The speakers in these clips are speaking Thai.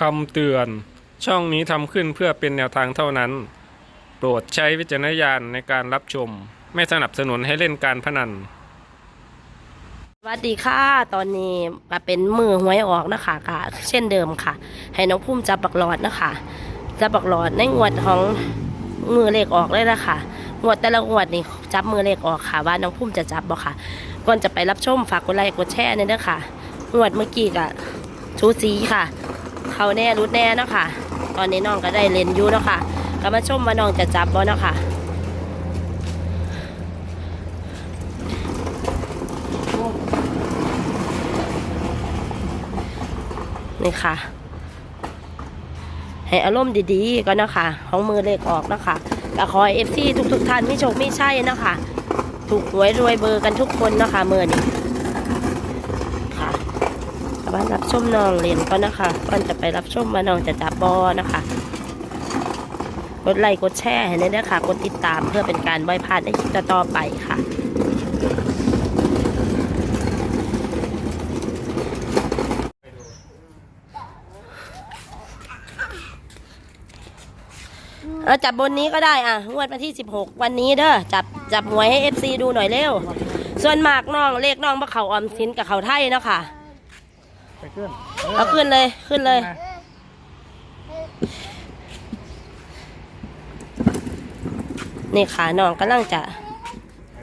คำเตือน ช่องนี้ทำขึ้นเพื่อเป็นแนวทางเท่านั้น โปรดใช้วิจารณญาณในการรับชม ไม่สนับสนุนให้เล่นการพนัน สวัสดีค่ะ ตอนนี้ก็เป็นมือหวยออกนะคะค่ะ เช่นเดิมค่ะ ให้น้องพุ่มจับบักหลอดนะคะจับบักหลอดในงวดของมือเลขออกเลยนะคะงวดแต่ละงวดนี่จับมือเลขออกค่ะ ว่าน้องพุ่มจะจับบ่ค่ะ ก่อนจะไปรับชมฝากกดไลค์กดแชร์เนี่ยด้ค่ะงวดเมื่อกี้ก็ชูสีค่ะ เขาแน่รุดแน่เนาะค่ะ ตอนนี้น้องก็ได้เลนอยู่เนาะค่ะก็มาชมว่าน้องจะจับบ่เนาะค่ะนี่ค่ะ ให้อารมณ์ดีๆก็นะคะของมือเลขออกนะคะก็ขอเอฟซีทุกๆท่านไม่โชคไม่ใช่นะคะ ถูกหวยรวยเบอร์กันทุกคนนะคะเมือนี้ กลับบ้านรับชมน้องเรียนก็นะคะก่อนจะไปรับชมมาน้องจะจับบอนะคะกดไลค์กดแชร์ให้ได้ด้วยค่ะกดติดตามเพื่อเป็นการไว้พลาดในคลิปต่อไปค่ะเอาจับบนนี้ก็ได้อะงวดวันที่ 16 วันนี้เด้อจับจับหวยให้ FC ดูหน่อยเร็ว ส่วนมากน้องเลขน้องบ่เขาออมสินกับเขาไทยเนาะค่ะ ไปขึ้นเอาขึ้นเลยขึ้นเลย นี่ค่ะน้องกำลังจะ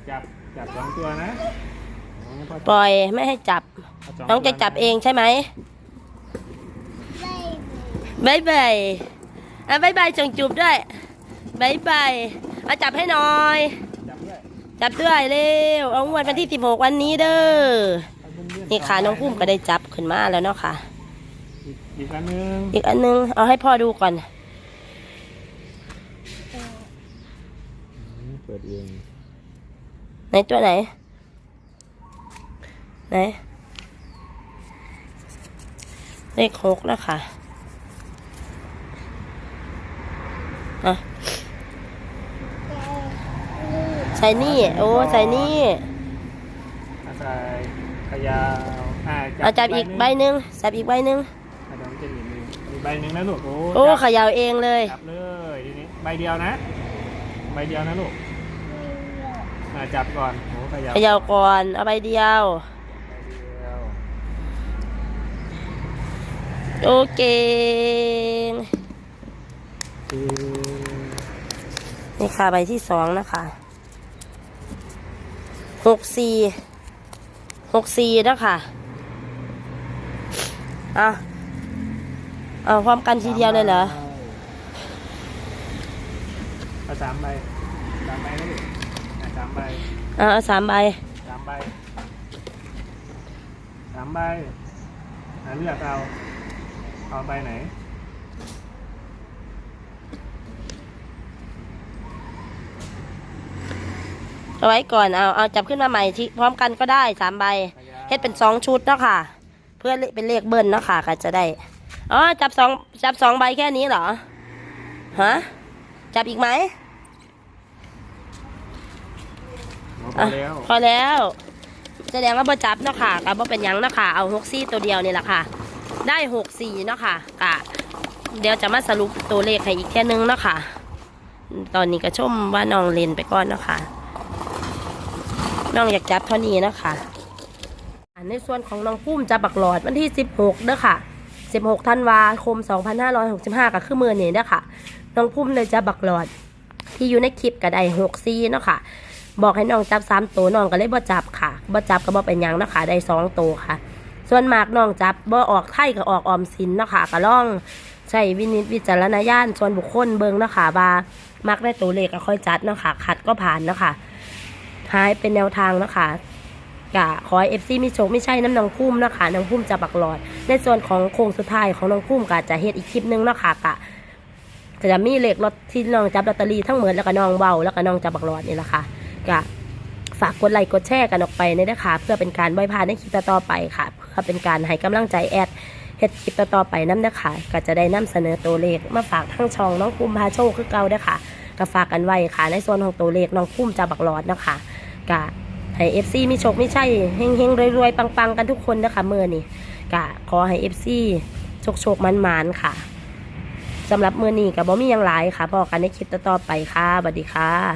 จับ จับสองตัวนะปล่อยไม่ให้จับน้องจะจับเองใช่ไหมบายบายอะบายบายจงจูบด้วยบายบายเอาจับให้หน่อย จับด้วย จับด้วยเร็ว เอางวดวันที่ 16 วันนี้เด้อ นี่ค่ะน้องพุ่มก็ได้จับขึ้นมาแล้วเนาะค่ะ อีกอีกอันหนึงอีกอันนึงเอาให้พ่อดูก่อนเปิดเองไหนตัวไหน ไหน เลขหกแล้วค่ะอะใส่นี่ โอ้ ใส่นี่อา ศัยขยาวอ่าเอาจับอีกใบหนึ่งจับอีกใบหนึ่งอะเดี๋ยวมันจะหยิบมืออีกใบหนึ่งนะลูกโอ้โอ้จับเขยาวเองเลย จับเลยทีนี้ใบเดียวนะ ใบเดียวนะลูกอ่าจับก่อนโอ้ขยาวเขยาวก่อนเอาใบเดียว ใบเดียวโอเคคือนี่ค่ะใบที่สองนะคะหกสี่ หกสี่นะคะอะเอาพร้อมกันทีเดียวเลยเหรอเอาสามใบสามใบนะลูกอะสามใบอะเอาสามใบสามใบสามใบอะเลือกเอา เอาใบไหน เอาไว้ก่อนเอาเอาจับขึ้นมาใหม่ที่พร้อมกันก็ได้สามใบเฮ็ดเป็นสองชุดเนาะค่ะ เพื่อเป็นเลขเบิ้ลเนาะค่ะก็จะได้อ๋อจับสองจับสองใบแค่นี้เหรอฮะจับอีกไหมพอแล้วพอแล้ว แสดงว่าบ่จับเนาะค่ะกับบ่เป็นหยังเนาะค่ะเอาหกซี่ตัวเดียวนี่แหละค่ะ ได้หกสี่เนาะค่ะกะเดี๋ยวจะมาสรุปตัวเลขให้อีกแค่นึงเนาะค่ะ ตอนนี้ก็ชมว่าน้องเล่นไปก่อนเนาะค่ะ น้องอยากจับเท่านี้นะคะในส่วนของน้องพุ่มจับบักหลอดวันที่ 16เด้อค่ะ 16ธันวาคม 2565 ก็คือมือนี้เด้อค่ะ น้องพุ่มเลยจับบักหลอดที่อยู่ในคลิปก็ได้6ซีเนาะค่ะ บอกให้น้องจับสามตัวน้องก็เลยบ่จับค่ะบ่จับก็บ่เป็นยังเนาะค่ะได้สองตัวค่ะ ส่วนมากน้องจับบ่ออกไทยก็ออกออมสินเนาะค่ะก็ล่องใช้วินิจวิจารณญาณส่วนบุคคลเบิ่งเนาะค่ะว่ามักได้ตัวเลขก็ค่อยจัดเนาะค่ะขัดก็ผ่านเนาะค่ะ หายเป็นแนวทางนะคะกะขอเอฟซีมีโชคไม่ใช่น้ำนองพุ่มนะคะน้องพุ่มจะบักหลอด ในส่วนของโค้งสุดท้ายของน้องพุ่มก็จะเฮ็ดอีกคลิปนึงนะคะกะจะมีเหลขลอตที่น้องจับลอตเตอรี่ทั้งเหมดแล้วก็น้องเบาแล้วก็น้องจับบักหลอดนี่แหละค่ะก็ฝากกดไลค์กดแชร์กันออกไปในนะคะเพื่อเป็นการบ่อยพานในคลิปต่อไปค่ะ เพื่อเป็นการให้กำลังใจแอดเฮ็ดคลิปต่อไปน้ำนะคะก็จะได้นำเสนอตัวเลขมาฝากทั้งช่องน้องภูมิพาโชคคือเก่าด้ค่ะก็ฝากกันไว้ค่ะ ในส่วนของตัวเลขน้องภูมิจะบักหลอดนะคะ กะให้ FC มีโชคไม่ใช่เฮงเฮงรวยๆ ปังๆ กันทุกคนนะคะเมื่อนี่กะขอให้เอฟซีโชคโชคมันมันค่ะสำหรับเมื่อนี้กับบอมี่ยังหลายค่ะพอกันในคลิปต่อๆไปค่ะสวัสดีค่ะ